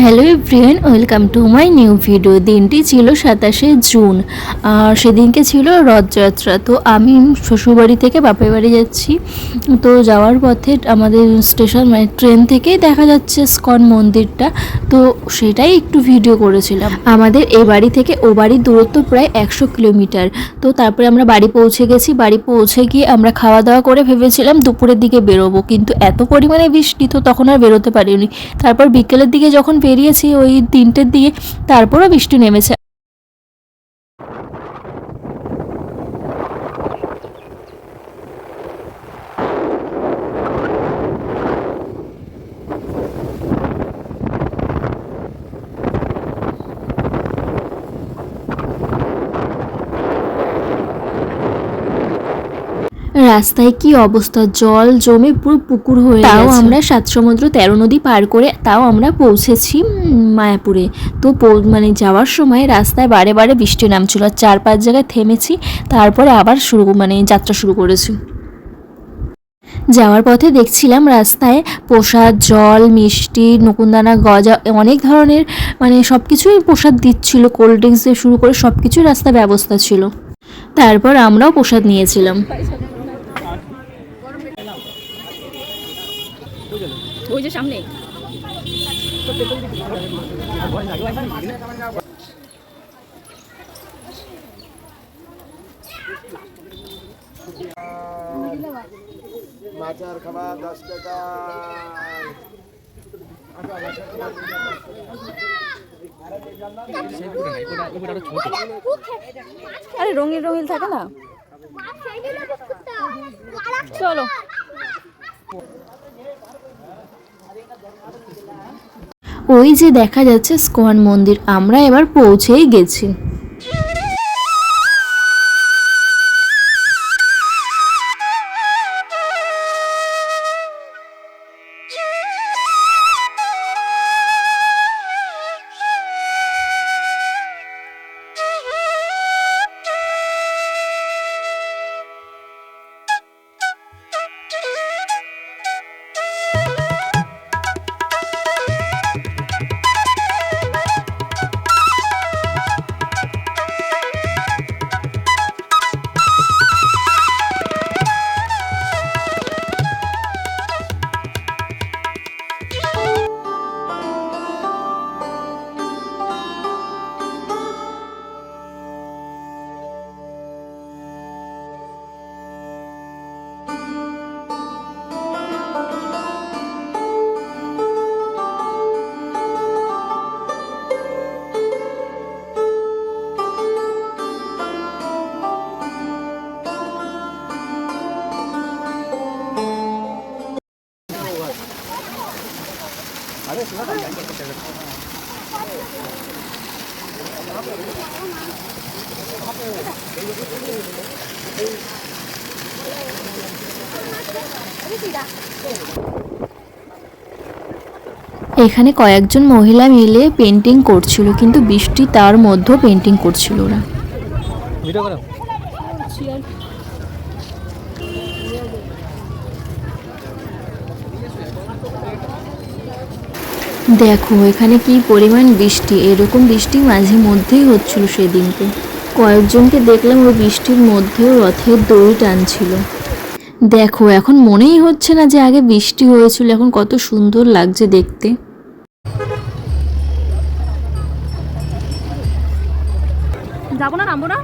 Hello everyone welcome to my new video দিনটি ছিল সাতাশে জুন আর সেদিনকে ছিল রথযাত্রা। তো আমি শ্বশুরবাড়ি থেকে বাপের বাড়ি যাচ্ছি। তো যাওয়ার পথে আমাদের স্টেশন মানে ট্রেন থেকেই দেখা যাচ্ছে স্কন মন্দিরটা। তো সেটাই একটু ভিডিও করেছিলাম। আমাদের এ বাড়ি থেকে ও বাড়ির দূরত্ব প্রায় একশো কিলোমিটার। তো তারপরে আমরা বাড়ি পৌঁছে গেছি। বাড়ি পৌঁছে গিয়ে আমরা খাওয়া দাওয়া করে ভেবেছিলাম দুপুরের দিকে বেরোবো। কিন্তু এত পরিমাণে বৃষ্টি, তো তখন আর বেরোতে পারিনি। তারপর বিকেলের দিকে যখন বেরিয়েছি ওই তিনটের দিকে তারপরও বৃষ্টি নেমেছে। রাস্তায় কি অবস্থা? জল জমে পুরো পুকুর হয়ে তাও আমরা সাত সমুদ্র তেরো নদী পার করে তাও আমরা পৌঁছেছি মায়াপুরে। তো মানে যাওয়ার সময় রাস্তায় বারে বারে বৃষ্টি নামছিল আর চার পাঁচ জায়গায় থেমেছি তারপরে আবার শুরু মানে যাত্রা শুরু করেছি। যাওয়ার পথে দেখছিলাম রাস্তায় প্রসাদ জল মিষ্টি নকুনদানা গজা অনেক ধরনের মানে সব কিছুই প্রসাদ দিচ্ছিল কোল্ড ড্রিঙ্কস দিয়ে শুরু করে সব কিছুই রাস্তায় ব্যবস্থা ছিল। তারপর আমরাও প্রসাদ নিয়েছিলাম। ওই যে সামনে। মাছের খাবার দশ টাকা। আরে রঙিন রঙিন থাকে না। চলো। ওই যে দেখা যাচ্ছে স্কোয়ান মন্দির। আমরা এবার পৌঁছেই গেছি। এখানে কয়েকজন মহিলা মিলে পেন্টিং করছিল কিন্তু বৃষ্টি তার মধ্যেও পেন্টিং করছিল ওরা। দেখো এখানে কি পরিমাণ বৃষ্টি? এরকম বৃষ্টি মাঝে মধ্যেই হচ্ছিল সেদিনকে। কয়েকজনকে দেখলাম ওই বৃষ্টির মধ্যেও রথের দড়ি টানছিল। দেখো, এখন মনেই হচ্ছে না যে আগে বৃষ্টি হয়েছিল, এখন কত সুন্দর লাগছে দেখতে। যাব না, নামবো না?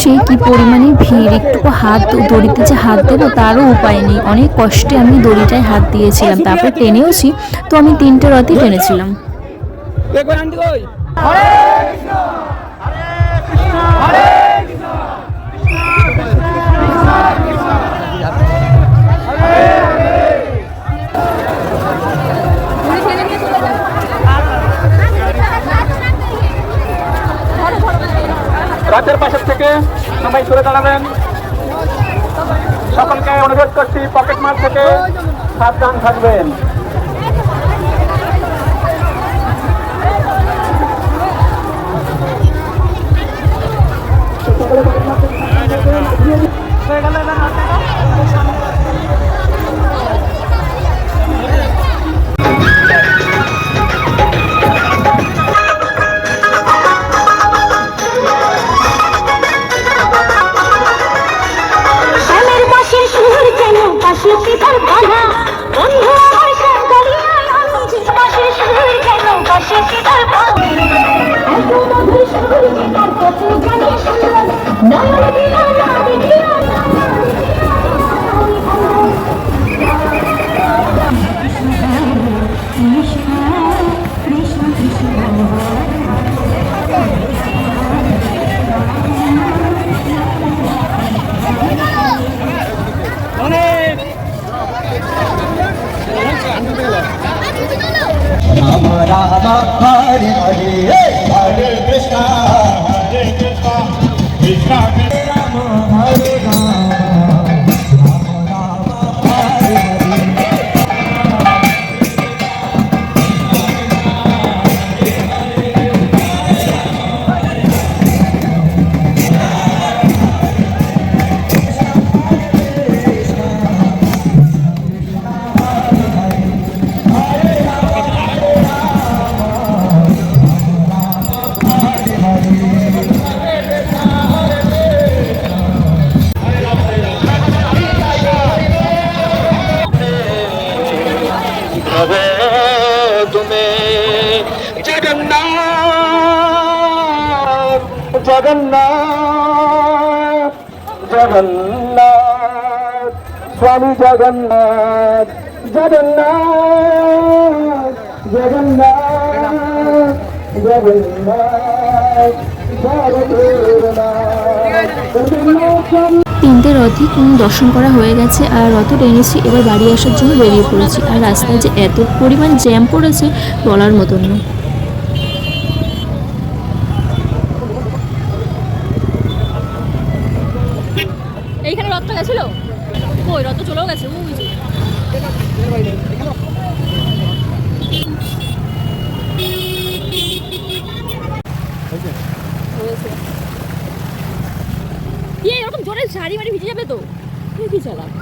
সে কি পরিমাণে ভিড়? একটু হাত দড়িতে যে হাত দেবো তারও উপায় নেই। অনেক কষ্টে আমি দড়িটায় হাত দিয়েছিলাম তারপর টেনেওছি। তো আমি তিনটে রথই টেনেছিলাম। রাতের পাশের থেকে সবাই ঘুরে দাঁড়াবেন। সকলকে অনুরোধ করছি, পকেট মার থেকে সাবধান থাকবেন। শ্যামের Rama Rama Hare Hare Hare Krishna Hare Krishna Krishna Krishna Jagannath Jagannath, স্বামী জগন্নাথ জগন্নাথ জগন্নাথ জগন্নাথ তিনটে দর্শন করা হয়ে গেছে আর রথ টেনেছি, এবার বাড়ি আসার জন্য বেরিয়ে পড়েছি। আর রাস্তায় যে এত পরিমাণ জ্যাম পড়েছে, বলার মতন না এইখানে রথটা গেছিল কই রথ তো চলেও গেছে ওই যে। হয়েছে। ইয়ে এরকম জোরে শাড়ি মারি ভিজে যাবে তো তুই কি চালা